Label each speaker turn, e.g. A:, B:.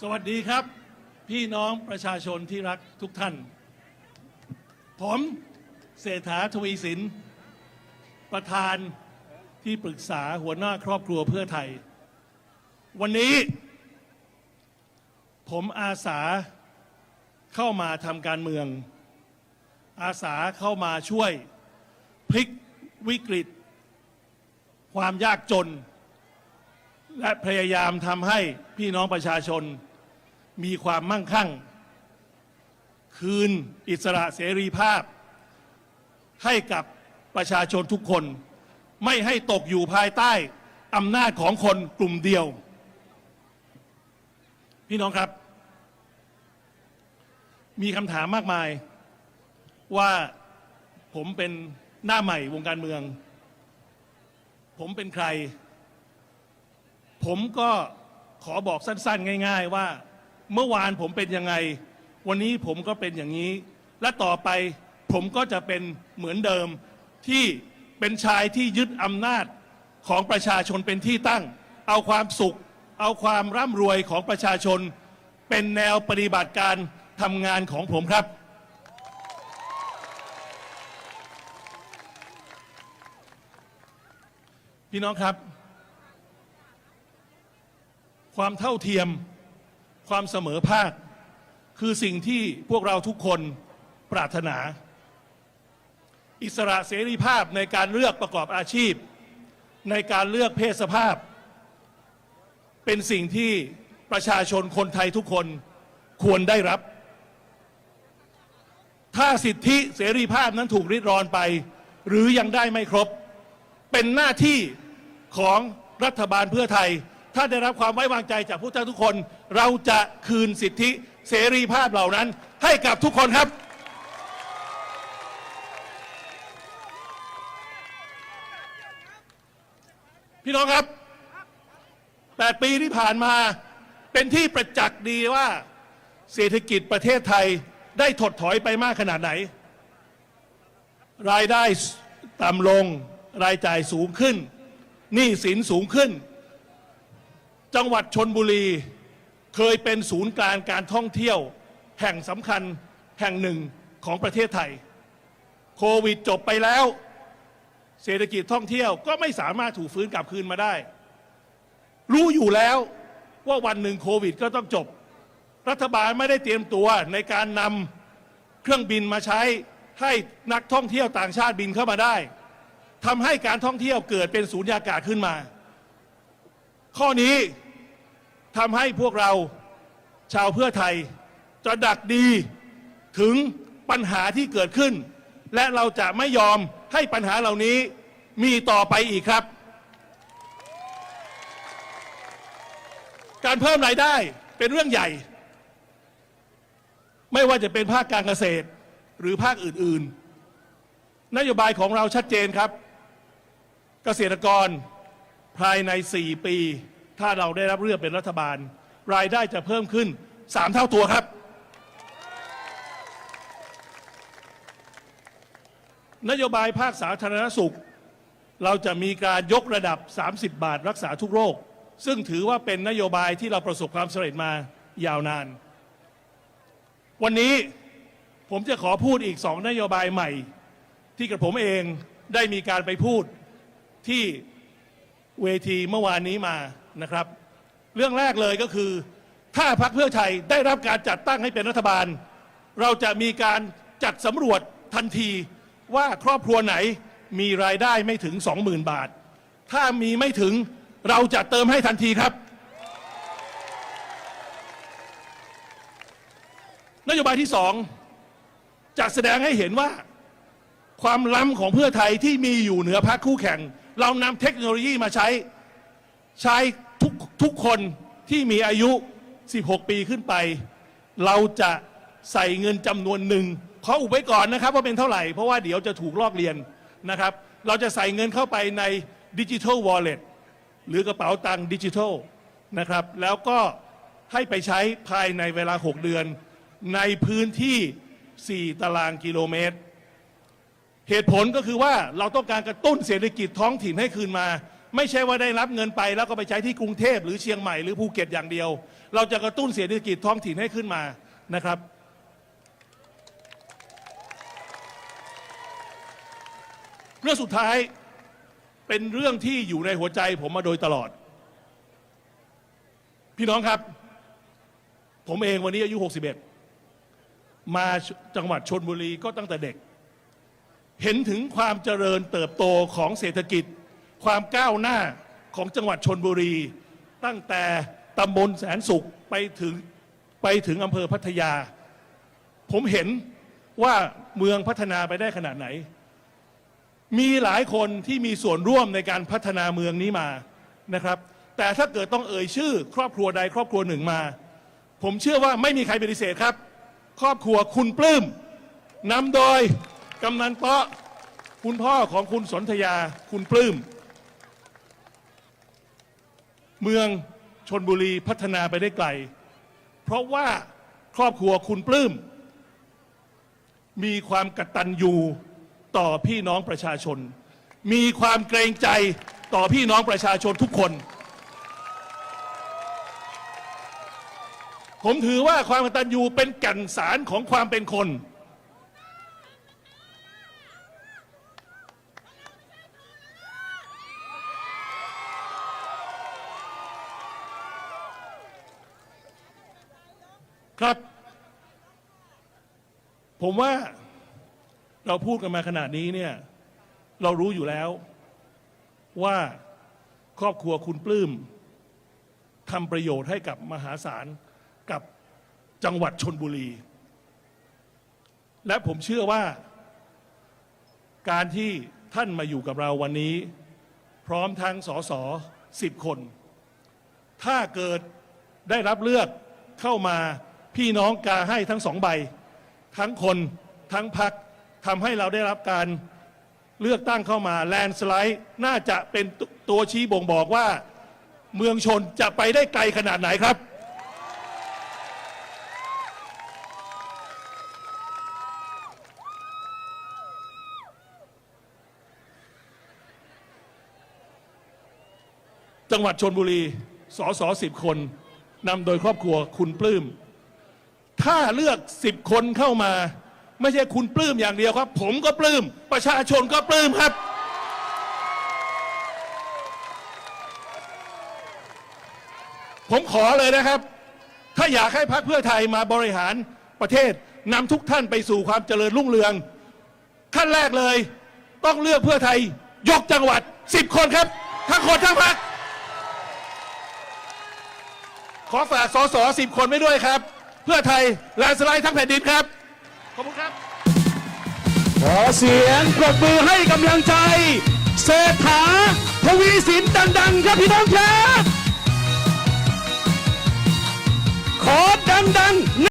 A: สวัสดีครับ พี่น้องประชาชนที่รักทุกท่าน ผมเศรษฐาทวีสิน ประธานที่ปรึกษาหัวหน้าครอบครัวเพื่อไทย วันนี้ ผมอาสาเข้ามาทำการเมือง อาสาเข้ามาช่วยพลิกวิกฤต ความยากจน และพยายามทำให้พี่น้องประชาชนมีความมั่งคั่ง คืนอิสระเสรีภาพ ให้กับประชาชนทุกคน ไม่ให้ตกอยู่ภายใต้อำนาจของคนกลุ่มเดียว พี่น้องครับ มีคำถามมากมายว่าผมเป็นหน้าใหม่วงการเมือง ผมเป็นใคร ผมก็ขอบอกสั้นๆ ง่าย ๆ ว่า เมื่อวานผมเป็นยังไง วันนี้ผมก็เป็นอย่างนี้ และต่อไปผมก็จะเป็นเหมือนเดิมที่เป็นชายที่ยึดอำนาจของประชาชนเป็นที่ตั้ง เอาความสุข เอาความร่ำรวยของประชาชน เป็นแนวปฏิบัติการทำงานของผมครับ พี่น้องครับ ความเท่าเทียม ความเสมอภาค คือสิ่งที่พวกเราทุกคนปรารถนา อิสระเสรีภาพในการเลือกประกอบอาชีพ ในการเลือกเพศสภาพ เป็นสิ่งที่ประชาชนคนไทยทุกคนควรได้รับ ถ้าสิทธิเสรีภาพนั้นถูกริดรอนไป หรือยังได้ไม่ครบ เป็นหน้าที่ของรัฐบาลเพื่อไทย ถ้าได้รับความไว้วางใจจากผู้ท่านทุกคน เราจะคืนสิทธิเสรีภาพเหล่านั้น ให้กับทุกคนครับ พี่น้องครับ 8 ปีที่ผ่านมาเป็นที่ประจักษ์ดีว่าเศรษฐกิจประเทศไทยได้ถดถอยไปมากขนาดไหน รายได้ต่ำลงรายจ่ายสูงขึ้นหนี้สินสูงขึ้น จังหวัดชนบุรีเคยเป็นศูนย์กลางการท่องเที่ยว แห่งสำคัญแห่งหนึ่งของประเทศไทย โควิดจบไปแล้ว เศรษฐกิจท่องเที่ยวก็ไม่สามารถถูกฟื้นกลับคืนมาได้ รู้อยู่แล้วว่าวันหนึ่งโควิดก็ต้องจบ รัฐบาลไม่ได้เตรียมตัวในการนำเครื่องบินมาใช้ให้นักท่องเที่ยวต่างชาติบินเข้ามาได้ทำให้การท่องเที่ยวเกิดเป็นศูนยากาศขึ้นมา ข้อนี้ ทำให้พวกเราชาวเพื่อไทยตระดักดีถึงปัญหาที่เกิดขึ้น และเราจะไม่ยอมให้ปัญหาเหล่านี้มีต่อไปอีกครับ การเพิ่มรายได้เป็นเรื่องใหญ่ ไม่ว่าจะเป็นภาคการเกษตรหรือภาคอื่น ๆ นโยบายของเราชัดเจนครับ เกษตรกรภายใน 4 ปี ถ้าเราได้รับเลือกเป็นรัฐบาล รายได้จะเพิ่มขึ้น 3 เท่าตัวครับ นโยบายภาคสาธารณสุข เราจะมีการยกระดับ 30 บาทรักษาทุกโรค ซึ่งถือว่าเป็นนโยบายที่เราประสบความสำเร็จมายาวนาน วันนี้ผมจะขอพูดอีกสองนโยบายใหม่ ที่กระผมเองได้มีการไปพูดที่เวทีเมื่อวานนี้มา นะครับ เรื่องแรกเลยก็คือ ถ้าพรรคเพื่อไทยได้รับการจัดตั้งให้เป็นรัฐบาล เราจะมีการจัดสำรวจทันทีว่าครอบครัวไหนมีรายได้ไม่ถึง 20,000 บาท ถ้ามีไม่ถึงเราจะเติมให้ทันทีครับ นโยบายที่สองจะแสดงให้เห็นว่าความล้ำของเพื่อไทยที่มีอยู่เหนือพรรคคู่แข่ง เรานำเทคโนโลยีมาใช้ ใช้ ทุกทุกคนที่มีอายุ 16 ปีขึ้นไป เราจะใส่เงินจำนวนหนึ่งขออุบไว้ก่อนนะครับว่าเป็นเท่าไหร่ เพราะว่าเดี๋ยวจะถูกลอกเรียนนะครับ เราจะใส่เงินเข้าไปในดิจิทัลวอลเล็ตหรือกระเป๋าตังค์ดิจิทัลนะครับ แล้วก็ให้ไปใช้ภายในเวลา 6 เดือน ในพื้นที่ 4 ตารางกิโลเมตร เหตุผลก็คือว่าเราต้องการกระตุ้นเศรษฐกิจท้องถิ่นให้คืนมา ไม่ใช่ว่าได้รับเงินไปแล้วก็ไปใช้ที่กรุงเทพหรือเชียงใหม่หรือภูเก็ตอย่างเดียว เราจะกระตุ้นเศรษฐกิจท้องถิ่นให้ขึ้นมานะครับ เรื่องสุดท้ายเป็นเรื่องที่อยู่ในหัวใจผมมาโดยตลอด พี่น้องครับ ผมเองวันนี้อายุ 61 มาจังหวัดชนบุรีก็ตั้งแต่เด็ก เห็นถึงความเจริญเติบโตของเศรษฐกิจ ความก้าวหน้าของจังหวัดชนบุรี ตั้งแต่ตำบลแสนสุขไปถึงไปถึงอำเภอพัทยา ผมเห็นว่าเมืองพัฒนาไปได้ขนาดไหน มีหลายคนที่มีส่วนร่วมในการพัฒนาเมืองนี้มานะครับ แต่ถ้าเกิดต้องเอ่ยชื่อ ครอบครัวใดครอบครัวหนึ่งมา ผมเชื่อว่าไม่มีใครปฏิเสธครับ ครอบครัวคุณปลื้มนำโดยกำนันเปาะคุณพ่อของคุณสนธยาคุณปลื้ม เมืองชนบุรีพัฒนาไปได้ไกล เพราะว่าครอบครัวคุณปลื้มมีความกตัญญูต่อพี่น้องประชาชน มีความเกรงใจต่อพี่น้องประชาชนทุกคน ผมถือว่าความกตัญญูเป็นแก่นสารของความเป็นคน ครับ ผมว่าเราพูดกันมาขนาดนี้เนี่ย เรารู้อยู่แล้ว ว่าครอบครัวคุณปลื้มทำประโยชน์ให้กับมหาศาลกับจังหวัดชนบุรี และผมเชื่อว่า การที่ท่านมาอยู่กับเราวันนี้ พร้อมทั้งสสสิบคน ถ้าเกิดได้รับเลือกเข้ามา พี่น้องกาให้ทั้งสองใบ ทั้งคนทั้งพักทำให้เราได้รับการเลือกตั้งเข้ามาแลนสไลด์น่าจะเป็นตตัวชี้บ่งบอกว่า เมืองชนจะไปได้ไกลขนาดไหนครับ จังหวัดชนบุรีสสสิบคนนำโดยครอบครัวคุณปลื้ม ถ้าเลือกสิบคนเข้ามา ไม่ใช่คุณปลื้มอย่างเดียวครับ ผมก็ปลื้มประชาชนก็ปลื้มครับ ผมขอเลยนะครับ ถ้าอยากให้พรรคเพื่อไทยมาบริหารประเทศนำทุกท่านไปสู่ความเจริญรุ่งเรือง ขั้นแรกเลย ต้องเลือกเพื่อไทยยกจังหวัดสิบคนครับ ทั้งคนทั้งพรรคขอฝากสสสิบคนไว้ด้วยครับ เพื่อไทยแลนด์สไลด์ทั้งแผ่นดินครับ ขอบคุณครับ
B: ขอเสียงปรบมือให้กำลังใจเศรษฐาทวีสินดังๆ ครับพี่น้องครับ ขอดังๆ